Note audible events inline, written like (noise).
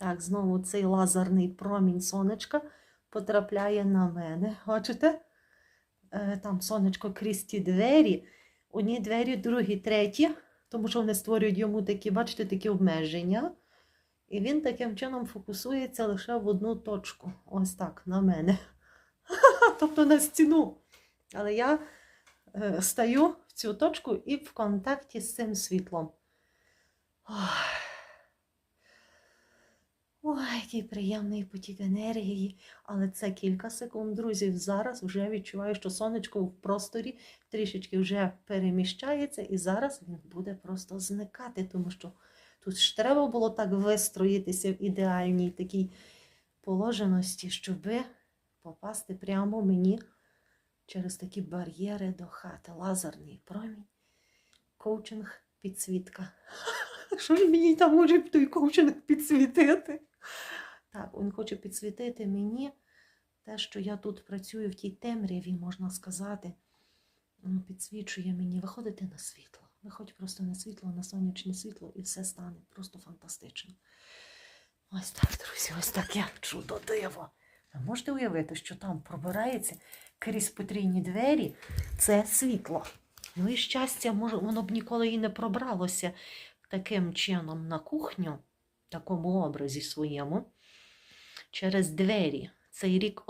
Так, знову цей лазерний промінь сонечка потрапляє на мене. Бачите? Е, Там сонечко крізь ті двері. Одні двері, другі, треті, тому що вони створюють йому такі, бачите, такі обмеження. І він таким чином фокусується лише в одну точку. Ось так, на мене. (laughs) Тобто на стіну. Але я е, стаю в цю точку і в контакті з цим світлом. Ой. Ой, який приємний потік енергії. Але це кілька секунд, друзі. Зараз вже відчуваю, що сонечко в просторі трішечки вже переміщається, і зараз він буде просто зникати, тому що тут ж треба було так вистроїтися в ідеальній такій положеності, щоби попасти прямо мені через такі бар'єри до хати. Лазерний промінь, коучинг, підсвітка. (laughs) Що ж мені там може той коучинг підсвітити? Так, він хоче підсвітити мені те, що я тут працюю в тій темряві, можна сказати. Підсвічує мені виходити на світло. Виходь просто на світло, на сонячне світло, і все стане просто фантастично. Ось так, друзі, ось таке чудо диво. Ви можете уявити, що там пробирається крізь потрійні двері це світло. Ну і щастя, може, воно б ніколи і не пробралося таким чином на кухню, такому образі своєму, через двері. Цей рік